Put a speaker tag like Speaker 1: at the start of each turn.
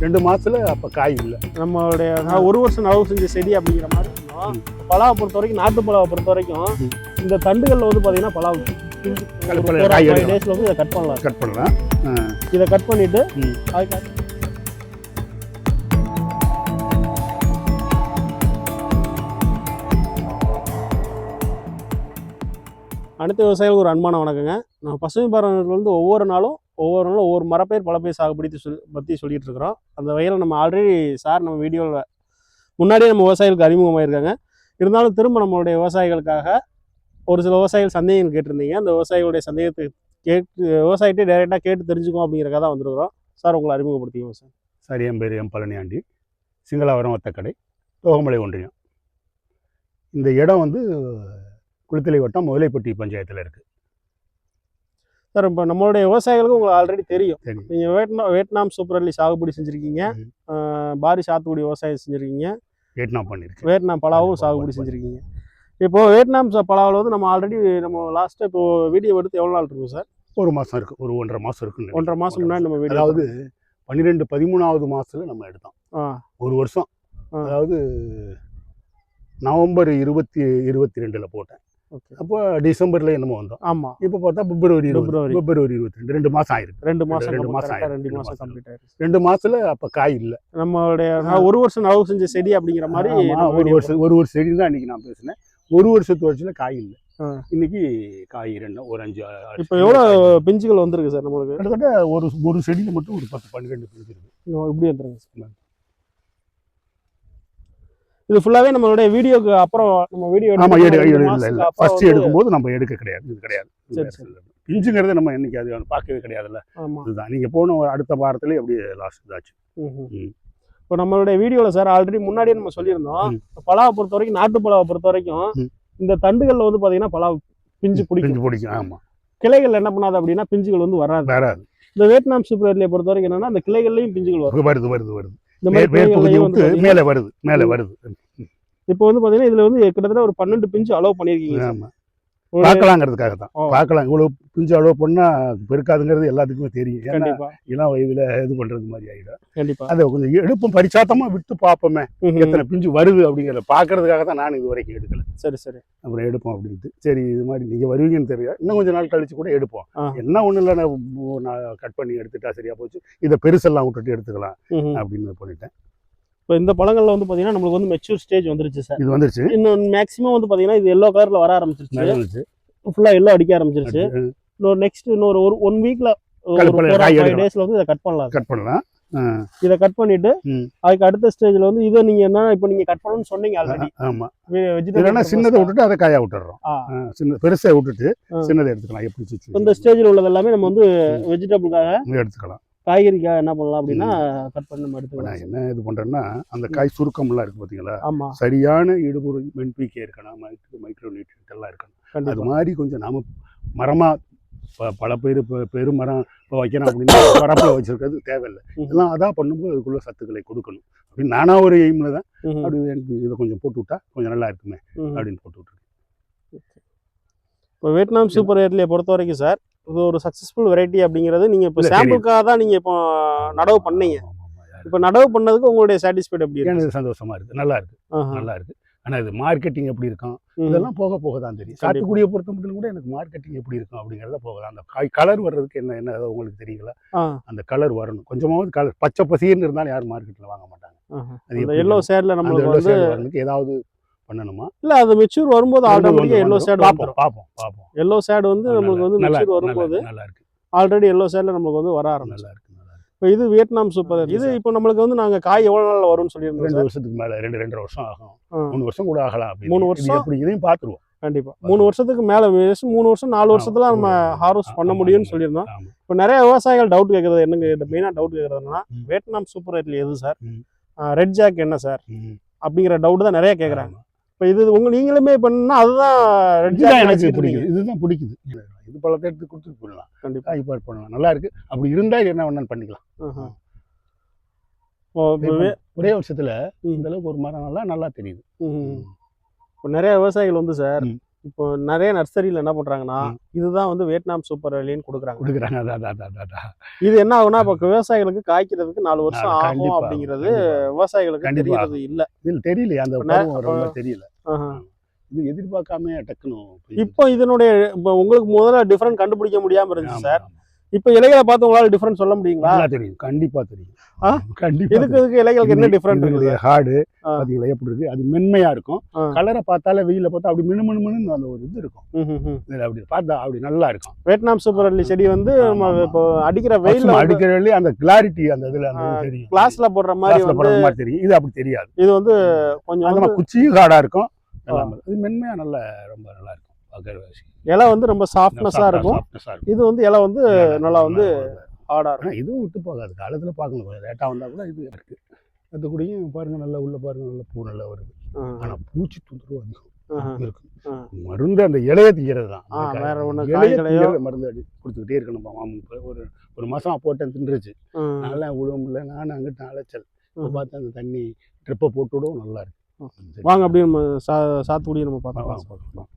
Speaker 1: ரெண்டு மாசத்துல அப்ப காய் இல்லை
Speaker 2: நம்மளுடைய நான் ஒரு வருஷம் நடவு செஞ்ச செடி அப்படிங்கிற மாதிரி. பலாவை பொறுத்த வரைக்கும் நாட்டு பலாவை பொறுத்த வரைக்கும். இந்த தண்டுகள்ல வந்து பாத்தீங்கன்னா பலா
Speaker 1: கட் பண்ணலாம், காய்
Speaker 2: ஃபைவ்
Speaker 1: எடுக்கலாம்.
Speaker 2: டேஸ்ல வந்து இதை கட் பண்ணலாம்
Speaker 1: கட் பண்ணலாம்
Speaker 2: இதை கட் பண்ணிட்டு
Speaker 1: ம்.
Speaker 2: அதுக்கு அனைத்து விவசாயிகளுக்கு ஒரு அன்பான வணக்கங்க நம்ம பசுமை வந்து ஒவ்வொரு நாளும் ஒவ்வொரு நாளும் ஒவ்வொரு மரப்பயிர் பலப்பயிர் சாகுபடி சொல் பற்றி சொல்லிட்டு இருக்கிறோம் அந்த வகையில் நம்ம ஆல்ரெடி சார் நம்ம வீடியோவில் முன்னாடியே நம்ம விவசாயிகளுக்கு அறிமுகமாயிருக்காங்க. இருந்தாலும் திரும்ப நம்மளுடைய விவசாயிகளுக்காக ஒரு சில விவசாயிகள் சந்தேகம் கேட்டிருந்தீங்க. அந்த விவசாயிகளுடைய சந்தேகத்தை கேட்டு விவசாயிகிட்டே டைரெக்டாக கேட்டு தெரிஞ்சுக்கோம் அப்படிங்கிறக்காக தான் வந்திருக்கிறோம். சார் உங்களை அறிமுகப்படுத்திக்கோங்க சார்.
Speaker 1: சரி என் பேர் எம் பழனியாண்டி. சிங்களாவரம் வத்தக்கடை தோகமலை ஒன்றியம். இந்த இடம் வந்து குளித்தலை வட்டம் முதலைப்பட்டி பஞ்சாயத்தில் இருக்குது
Speaker 2: சார் இப்போ நம்மளுடைய விவசாயிகளுக்கு உங்களுக்கு ஆல்ரெடி தெரியும். நீங்கள் வியட்நா வியட்நாம் சூப்பர் அள்ளி சாகுபடி செஞ்சுருக்கீங்க. பாரி சாத்துக்குடி விவசாயம் செஞ்சுருக்கீங்க.
Speaker 1: வியட்நாம் பண்ணியிருக்கு
Speaker 2: வியட்நாம் பலாவும் சாகுபடி. செஞ்சுருக்கீங்க. இப்போ வியட்நாம் ச- பலாவில் வந்து நம்ம ஆல்ரெடி நம்ம லாஸ்ட்டாக இப்போ வீடியோ எடுத்து எவ்வளோ நாள் இருக்கும் சார்?
Speaker 1: ஒரு மாசம் இருக்கு. ஒரு ஒன்றரை மாசம் இருக்குன்னு
Speaker 2: ஒன்றரை மாதம் முன்னாடி நம்ம வீடியோ
Speaker 1: அதாவது பன்னிரெண்டு பதிமூணாவது மாசத்துல நம்ம எடுத்தோம். ஒரு வருஷம். அதாவது நவம்பர் இருபத்தி இருபத்தி ரெண்டுல போட்டேன். அப்போ டிசம்பர்ல என்னமோ வந்தோம்.
Speaker 2: ஆமாம்
Speaker 1: இப்போ பார்த்தா பிப்ரவரி
Speaker 2: பிப்ரவரி.
Speaker 1: பிப்ரவரி இருபத்தி ரெண்டு. ரெண்டு மாசம் ஆயிருக்கு.
Speaker 2: ரெண்டு மாதம்
Speaker 1: ரெண்டு மாசம் ஆயிருக்கு.
Speaker 2: ரெண்டு
Speaker 1: மாசம்
Speaker 2: கம்ப்ளீட் ஆயிருக்கு
Speaker 1: ரெண்டு மாசத்துல அப்ப காய் இல்ல.
Speaker 2: நம்மளுடைய ஒரு வருஷம் நடவு செஞ்ச செடி அப்படிங்கிற மாதிரி
Speaker 1: ஆமா, ஒரு வருஷம் ஒரு வருஷம் செடி தான் இன்னைக்கு நான் பேசினேன். ஒரு வருஷத்து வருஷத்துல காய் இல்ல. இன்னைக்கு காய் ரெண்டு ஒரு அஞ்சு
Speaker 2: இப்போ
Speaker 1: செடி.
Speaker 2: எவ்வளோ
Speaker 1: காய் இருக்கு.
Speaker 2: பிஞ்சுகள் வந்திருக்கு சார் நம்மளுக்கு?
Speaker 1: கிட்டத்தட்ட ஒரு ஒரு செடியில மட்டும் ஒரு பத்து பன்னிரெண்டு பிஞ்சு இருக்கு
Speaker 2: இப்படி வந்துருங்க சார். இது ஃபுல்லாவே நம்மளுடைய வீடியோக்கு அப்புறம் நம்ம வீடியோ
Speaker 1: ஆமா எடு இல்ல ஃபர்ஸ்ட் எடுக்கும்போது நம்ம எடுக்க கிடையாது. இது கிடையாது. பிஞ்சுங்கிறது நம்ம என்னைக்கு அது பார்க்கவே கிடையாதுல்ல. இதுதான். நீங்க போன அடுத்த வாரத்திலே அப்படியே லாஸ்ட் இதாச்சு.
Speaker 2: இப்போ நம்மளுடைய வீடியோவில் சார் ஆல்ரெடி முன்னாடியே நம்ம சொல்லியிருந்தோம். பலாவை பொறுத்த வரைக்கும் நாட்டு பலாவை பொறுத்த வரைக்கும். இந்த தண்டுகள்ல வந்து பாத்தீங்கன்னா பலா பிஞ்சு பிடிக்கும்.
Speaker 1: பிடிக்கும். ஆமா.
Speaker 2: கிளைகள் என்ன பண்ணாது அப்படின்னா பிஞ்சுகள் வந்து வராது.
Speaker 1: வராது.
Speaker 2: இந்த வியட்நாம் சூப்பர் பொறுத்த வரைக்கும் என்னன்னா அந்த கிளைகள்லயும் பிஞ்சுகள் வரும்.
Speaker 1: வருது வருது வருது.
Speaker 2: இந்த
Speaker 1: மேல்
Speaker 2: மாதிரி
Speaker 1: மேல் பகுதி
Speaker 2: கிளைகள்லயும்
Speaker 1: விட்டு
Speaker 2: வந்து
Speaker 1: மேலே வருது மேலே வருது.
Speaker 2: இப்போ வந்து பாத்தீங்கன்னா இதுல வந்து கிட்டத்தட்ட ஒரு பன்னெண்டு பிஞ்சு அலோவ் பண்ணிருக்கீங்க
Speaker 1: ஆமா.
Speaker 2: ஒரு-
Speaker 1: பார்க்கலாங்கிறதுக்காக தான். பார்க்கலாம். இவ்வளவு பிஞ்சு அளவு பண்ணா பெருக்காதுங்கிறது எல்லாத்துக்குமே தெரியும். ஏன்னா
Speaker 2: கண்டிப்பா.
Speaker 1: இளம் வயதுல இது பண்றது மாதிரி ஆயிடும்.
Speaker 2: கண்டிப்பா.
Speaker 1: அதை கொஞ்சம் எடுப்போம் பரிச்சாத்தமா விட்டு பார்ப்போமே. எத்தனை பிஞ்சு வருது அப்படிங்கிறத பார்க்கறதுக்காக தான் நான் இது வரைக்கும் எடுக்கல.
Speaker 2: சரி சரி.
Speaker 1: அப்புறம் எடுப்போம் அப்படின்ட்டு. சரி இது மாதிரி நீங்க வருவீங்கன்னு தெரியும் இன்னும் கொஞ்ச நாள் கழிச்சு கூட எடுப்போம். என்ன ஒண்ணு இல்லை நான் கட் பண்ணி எடுத்துட்டா சரியா போச்சு. இதை பெருசெல்லாம் விட்டுட்டு எடுத்துக்கலாம். அப்படின்னு பண்ணிட்டேன்.
Speaker 2: இப்போ இந்த பழங்கள்ல வந்து பாத்தீங்கன்னா நம்மளுக்கு வந்து மெச்சூர் ஸ்டேஜ் வந்துருச்சு சார்
Speaker 1: இது வந்துருச்சு.
Speaker 2: இன்னும் மேக்ஸிமம் வந்து பாத்தீங்கன்னா இது எல்லோ கலர்ல வர ஆரம்பிச்சிருச்சு. ஃபுல்லா எல்லோ அடிக்க ஆரம்பிச்சிருச்சு. இன்னொரு நெக்ஸ்ட் இன்னொரு ஒரு ஒன் வீக்ல ஒரு. டேஸ்ல வந்து இதை கட் பண்ணலாம்
Speaker 1: கட் பண்ணலாம்.
Speaker 2: இதை கட் பண்ணிட்டு. அதுக்கு அடுத்த ஸ்டேஜ்ல வந்து இதை நீங்க என்ன இப்போ நீங்க கட் பண்ணணும்னு சொன்னீங்க ஆல்ரெடி
Speaker 1: ஆமா. இல்லைன்னா சின்னதை
Speaker 2: வெஜிடபிள்
Speaker 1: விட்டுட்டு அதை காயா விட்டுறோம். சின்ன பெருசை விட்டுட்டு. சின்னதை எடுத்துக்கலாம். எப்படி
Speaker 2: இந்த ஸ்டேஜ்ல உள்ளது எல்லாமே நம்ம வந்து வெஜிடபிளுக்காக
Speaker 1: எடுத்துக்கலாம்.
Speaker 2: காய்கறிக்காக என்ன பண்ணலாம் அப்படின்னா கட் பண்ணி நம்ம
Speaker 1: நான் என்ன இது பண்றேன்னா அந்த காய் சுருக்கம்லாம் இருக்கு பாத்தீங்களா?
Speaker 2: ஆமா.
Speaker 1: சரியான இடுபொருள் மென்பிகே இருக்கணும் மைக்ரோ மைக்ரோ நியூட்ரியன்ட் எல்லாம் இருக்கணும். அது மாதிரி கொஞ்சம் நாம மரமா ப- பல பேர் இப்போ பெருமரம் இப்போ வைக்கணும் அப்படின்னு வரப்பில் வச்சிருக்கிறது தேவையில்லை. இதெல்லாம் அதான் பண்ணும்போது அதுக்குள்ள சத்துக்களை கொடுக்கணும். அப்படின்னு நானா ஒரு எய்மில் தான். அப்படி எனக்கு இதை கொஞ்சம் போட்டு விட்டா கொஞ்சம் நல்லா இருக்குமே. அப்படின்னு போட்டு விட்டுருக்கேன்.
Speaker 2: இப்போ வியட்நாம் சூப்பர் ஏர்லியை பொறுத்த வரைக்கும் சார் இது ஒரு சக்சஸ்ஃபுல் வெரைட்டி அப்படிங்கிறது நீங்க இப்போ. சாம்பிளுக்காக தான் நீங்க இப்போ நடவு பண்ணீங்க. இப்போ நடவு பண்ணதுக்கு உங்களுடைய சாட்டிஸ்ஃபைட் எப்படி
Speaker 1: எனக்கு சந்தோஷமா இருக்கு. நல்லா இருக்கு.
Speaker 2: ஆஹா.
Speaker 1: நல்லா இருக்கு. ஆனா இது மார்க்கெட்டிங் எப்படி இருக்கும். இதெல்லாம் போக போக தான் தெரியும். சாத்துக்குடியை பொறுத்த மட்டும் கூட எனக்கு மார்க்கெட்டிங் எப்படி இருக்கும் அப்படிங்கிறத போக தான். அந்த காய் கலர் வர்றதுக்கு என்ன என்ன உங்களுக்கு தெரியுங்களா
Speaker 2: ஆ,
Speaker 1: அந்த கலர் வரணும். கொஞ்சமாவது கலர் பச்சை பசின்னு இருந்தாலும் யாரும் மார்க்கெட்டில் வாங்க மாட்டாங்க. அது
Speaker 2: எல்லோ
Speaker 1: shade வரணுக்கு ஏதாவது பண்ணணுமா?
Speaker 2: இல்ல அது மெச்சூர் வரும்போது ஆட்டோமேட்டிக்கா எல்லோ சேட்
Speaker 1: பார்ப்போம்
Speaker 2: வந்துடும்
Speaker 1: பார்ப்போம் பார்ப்போம்
Speaker 2: எல்லோ சேட் வந்து நம்மளுக்கு வந்து மெச்சூர் வரும்போது
Speaker 1: நல்லா இருக்கு.
Speaker 2: ஆல்ரெடி எல்லோ சேட்ல நம்மளுக்கு வந்து வர ஆரம்பிச்சு
Speaker 1: நல்லா இருக்கு.
Speaker 2: இப்போ இது வியட்நாம் சூப்பர் இது இப்போ நம்மளுக்கு வந்து நாங்க காய் எவ்வளவு நாள்ல வரும்னு சொல்லியிருந்தோம்
Speaker 1: ரெண்டு வருஷத்துக்கு மேல ரெண்டு ரெண்டரை வருஷம் ஆகும். மூணு வருஷம் கூட ஆகலாம்.
Speaker 2: மூணு வருஷம்?
Speaker 1: எப்படி இதையும் பார்த்துருவோம்.
Speaker 2: கண்டிப்பா. மூணு வருஷத்துக்கு மேல மூணு வருஷம் நாலு வருஷத்துல நம்ம ஹார்வெஸ்ட் பண்ண முடியும்னு சொல்லியிருந்தோம். இப்போ நிறைய விவசாயிகள் டவுட் கேட்கறது என்னங்க மெயினாக டவுட் கேட்கறது என்னன்னா
Speaker 1: ம்.
Speaker 2: வியட்நாம் சூப்பர் ரேட்ல எது சார். ரெட் ஜாக் என்ன சார். அப்படிங்கிற டவுட் தான் நிறைய கேட்குறாங்க. இப்போ இது உங்க நீங்களுமே பண்ணா அதுதான்
Speaker 1: இதுதான் எனக்கு பிடிக்குது. இதுதான் பிடிக்குது. இது பழத்தை எடுத்து கொடுத்துட்டு போயிடலாம்.
Speaker 2: கண்டிப்பா.
Speaker 1: காய் பார் பண்ணலாம். நல்லா இருக்கு. அப்படி இருந்தா என்ன வேணாலும் பண்ணிக்கலாம்.
Speaker 2: இப்போ
Speaker 1: ஒரே வருஷத்துல. இந்த அளவுக்கு ஒரு மரம் நல்லா நல்லா தெரியுது.
Speaker 2: இப்போ நிறைய விவசாயிகள் வந்து சார். இப்போ நிறைய நர்சரியில் என்ன பண்றாங்கன்னா
Speaker 1: ம்.
Speaker 2: இதுதான் வந்து வியட்நாம் சூப்பர் வேலின்னு கொடுக்குறாங்க.
Speaker 1: கொடுக்குறாங்க. அதான்
Speaker 2: இது என்ன ஆகும்னா இப்போ விவசாயிகளுக்கு காய்க்கிறதுக்கு நாலு வருஷம் ஆகும் அப்படிங்கிறது. விவசாயிகளுக்கு. தெரியறது இல்ல.
Speaker 1: இதில் தெரியலையே. அந்த
Speaker 2: இப்ப
Speaker 1: தெரியல. இது எதிர்பார்க்காம டக்குன்னு போய்
Speaker 2: இப்போ இதனுடைய இப்போ உங்களுக்கு முதல்ல டிஃபரன்ஸ் கண்டுபிடிக்க முடியாம இருந்துச்சு சார். இப்போ இலைகளை பார்த்து உங்களால டிஃபரன்ஸ் சொல்ல முடியுங்களா?
Speaker 1: தெரியும். கண்டிப்பா தெரியும்? கண்டிப்பா
Speaker 2: இதுக்கு இதுக்கு இலைகளுக்கு என்ன டிஃபரெண்ட் இருக்குது?
Speaker 1: ஹார்டு
Speaker 2: ஆ.
Speaker 1: பாத்தீங்களா எப்படி இருக்கு? அது மென்மையா இருக்கும். கலரை பார்த்தாலே வெயில பார்த்தா அப்படி மினு மினு மினுன்னு அந்த ஒரு இது இருக்கும். இதுல அப்படி பார்த்தா அப்படி நல்லா இருக்கும்.
Speaker 2: வியட்நாம் சூப்பர் வெள்ளி செடி வந்து நம்ம. இப்போ அடிக்கிற வெயில்ல
Speaker 1: அடிக்கிற வெளியே அந்த கிளாரிட்டி அந்த இதுல அந்த தெரியும்.
Speaker 2: கிளாஸ்ல போடுற மாதிரி
Speaker 1: போடுற மாதிரி தெரியும். இது அப்படி தெரியாது.
Speaker 2: இது வந்து கொஞ்சம்
Speaker 1: குச்சியும் ஹார்டா இருக்கும். இது மென்மையா நல்ல ரொம்ப நல்லா இருக்கும். பார்க்கற
Speaker 2: இலை வந்து ரொம்ப சாஃப்ட்னஸா இருக்கும்.
Speaker 1: சாஃப்ட்னஸா இருக்கும்.
Speaker 2: இது வந்து இலை வந்து நல்லா வந்து ஹார்டா இருக்கும்.
Speaker 1: இதுவும் விட்டு போகாது. காலத்துல பார்க்கணும். கொஞ்சம் லேட்டா வந்தா கூட இது இருக்கு. அதுக்கூடயும் பாருங்க நல்லா உள்ள பாருங்க நல்ல பூ நல்லா வருது.
Speaker 2: ஆஹ்,
Speaker 1: ஆனா பூச்சி தொந்தரவு அதிகம்.
Speaker 2: ஆஹ்,
Speaker 1: இருக்கு.
Speaker 2: ஆஹ்.
Speaker 1: மருந்து அந்த இலைய திங்கிறது தான்.
Speaker 2: வேற
Speaker 1: திங்கிறது மருந்து அடி கொடுத்துக்கிட்டே இருக்கணும். மாமு இப்ப ஒரு ஒரு மாசம் போட்டேன் தின்றுச்சு. நல்லா உடம்புல நான் அங்கிட்டு அலைச்சல். இப்போ. பார்த்து அந்த தண்ணி ட்ரிப்பை போட்டு விடவும். நல்லா இருக்கு.
Speaker 2: வாங்க அப்படியே நம்ம சா சாத்துக்குடி நம்ம
Speaker 1: வாங்க, பார்க்கலாம்.